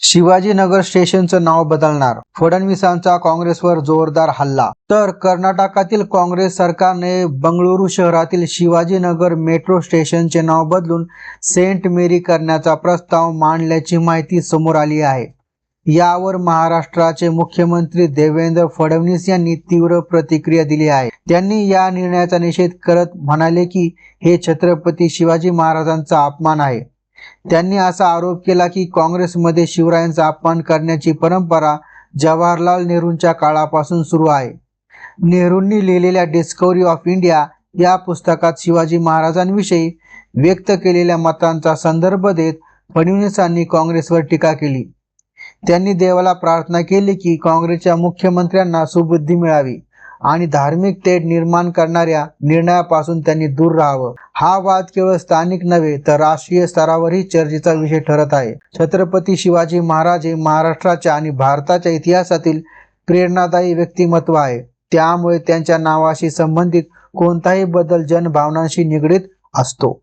शिवाजीनगर स्टेशनचं नाव बदलणार. फडणवीसांचा काँग्रेसवर जोरदार हल्ला. तर कर्नाटकातील काँग्रेस सरकारने बंगळुरू शहरातील शिवाजीनगर मेट्रो स्टेशनचे नाव बदलून सेंट मेरी करण्याचा प्रस्ताव मांडल्याची माहिती समोर आली आहे. यावर महाराष्ट्राचे मुख्यमंत्री देवेंद्र फडणवीस यांनी तीव्र प्रतिक्रिया दिली आहे. त्यांनी या निर्णयाचा निषेध करत म्हणाले की हे छत्रपती शिवाजी महाराजांचा अपमान आहे. त्यांनी असा आरोप केला की काँग्रेसमध्ये शिवरायांचा अपमान करण्याची परंपरा जवाहरलाल नेहरूंच्या काळापासून सुरू आहे. नेहरूंनी लिहिलेल्या डिस्कवरी ऑफ इंडिया या पुस्तकात शिवाजी महाराजांविषयी व्यक्त केलेल्या मतांचा संदर्भ देत फडणवीसांनी काँग्रेसवर टीका केली. त्यांनी देवाला प्रार्थना केली की काँग्रेसच्या मुख्यमंत्र्यांना सुबुद्धी मिळावी. आणि धार्मिक तेढ निर्माण करणाऱ्या निर्णयापासून त्यांनी दूर राहावं. हा वाद केवळ स्थानिक नव्हे तर राष्ट्रीय स्तरावरही चर्चेचा विषय ठरत आहे. छत्रपती शिवाजी महाराज हे महाराष्ट्राच्या आणि भारताच्या इतिहासातील प्रेरणादायी व्यक्तिमत्व आहे. त्यामुळे त्यांच्या नावाशी संबंधित कोणताही बदल जनभावनांशी निगडीत असतो.